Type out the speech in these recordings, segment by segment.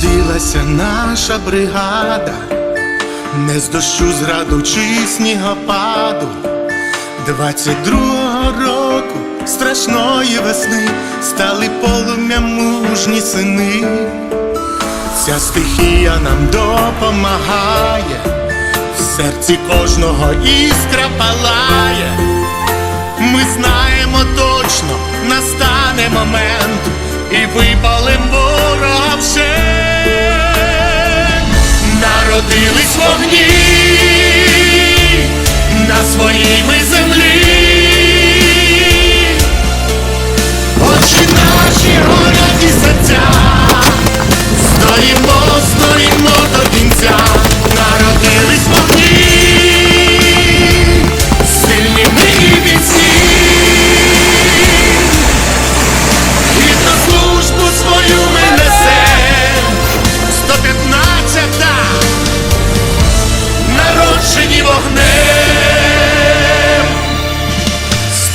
115 наша бригада, не з дощу зраду чи снігопаду. 22-го року страшної весни стали полум'я мужні сини. Ця стихія нам допомагає, в серці кожного іскра палає. Ми знаємо точно, настане момент, і випалим ворога вже.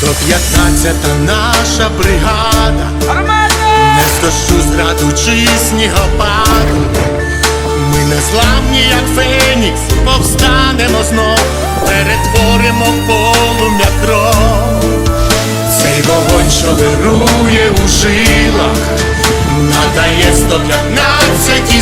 115-та наша бригада. Не з дощу зраду чи снігопаду. Ми не зламні, як фенікс, повстанемо знов Перетворимо в полум'я кров. Цей вогонь, що вирує у жилах, надає 115 сили,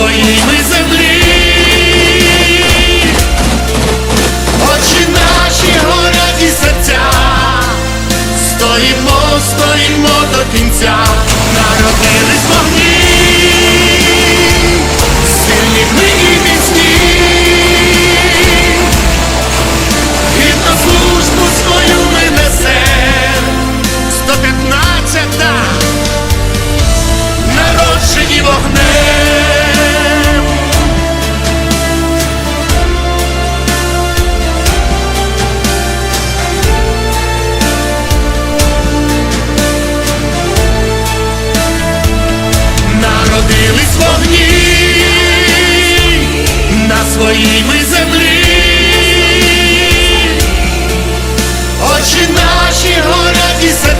своїй ми землі. Очі наші горять і серця, стоїмо, стоїмо до кінця, qui s'est